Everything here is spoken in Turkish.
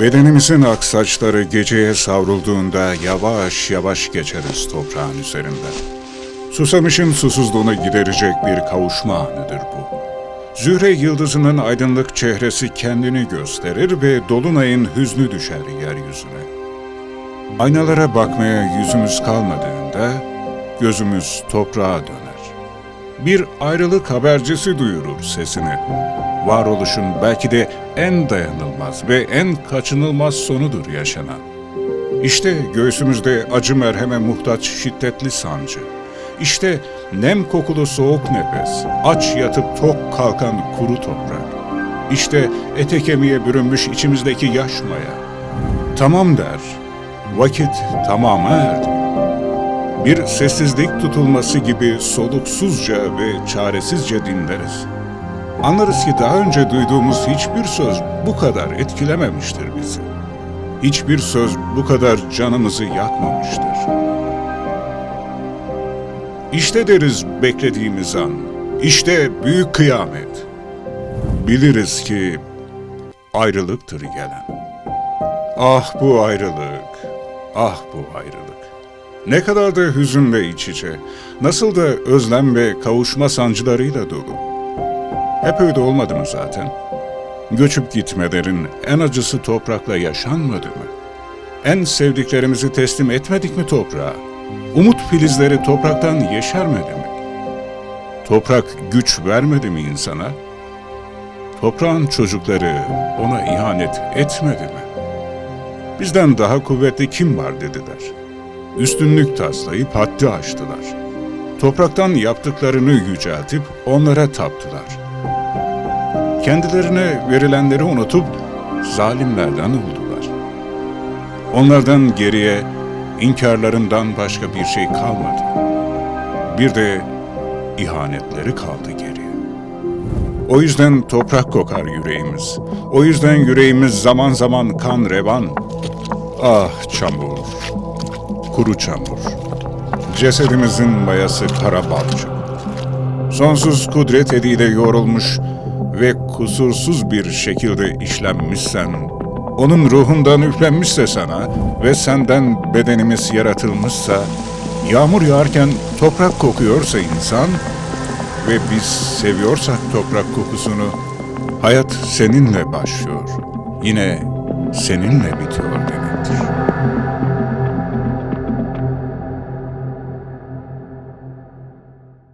Bedenimizin aksaçları geceye savrulduğunda yavaş yavaş geçeriz toprağın üzerinde. Susamışın susuzluğunu giderecek bir kavuşma anıdır bu. Zühre yıldızının aydınlık çehresi kendini gösterir ve dolunayın hüznü düşer yeryüzüne. Aynalara bakmaya yüzümüz kalmadığında gözümüz toprağa döner. Bir ayrılık habercisi duyurur sesini. Varoluşun belki de en dayanılmaz ve en kaçınılmaz sonudur yaşanan. İşte göğsümüzde acı merheme muhtaç şiddetli sancı. İşte nem kokulu soğuk nefes, aç yatıp tok kalkan kuru toprak. İşte ete kemiğe bürünmüş içimizdeki yaş maya. Tamam der, vakit tamama erdi. Bir sessizlik tutulması gibi soluksuzca ve çaresizce dinleriz. Anlarız ki daha önce duyduğumuz hiçbir söz bu kadar etkilememiştir bizi. Hiçbir söz bu kadar canımızı yakmamıştır. İşte deriz beklediğimiz an, işte büyük kıyamet. Biliriz ki ayrılıktır gelen. Ah bu ayrılık, ah bu ayrılık. Ne kadar da hüzünle iç içe, nasıl da özlem ve kavuşma sancılarıyla dolu. Hep öyle olmadı mı zaten? Göçüp gitmelerin en acısı toprakla yaşanmadı mı? En sevdiklerimizi teslim etmedik mi toprağa? Umut filizleri topraktan yeşermedi mi? Toprak güç vermedi mi insana? Toprağın çocukları ona ihanet etmedi mi? Bizden daha kuvvetli kim var dediler. Üstünlük taslayıp haddi aştılar. Topraktan yaptıklarını yüceltip onlara taptılar. Kendilerine verilenleri unutup zalimlerden oldular. Onlardan geriye inkarlarından başka bir şey kalmadı. Bir de ihanetleri kaldı geriye. O yüzden toprak kokar yüreğimiz. O yüzden yüreğimiz zaman zaman kan revan. Ah çamur, kuru çamur. Cesedimizin mayası kara balçık. Sonsuz kudret eliyle yorulmuş ve kusursuz bir şekilde işlenmişsen, onun ruhundan üflenmişse sana ve senden bedenimiz yaratılmışsa, yağmur yağarken toprak kokuyorsa insan ve biz seviyorsak toprak kokusunu, hayat seninle başlıyor. Yine seninle bitiyor demektir.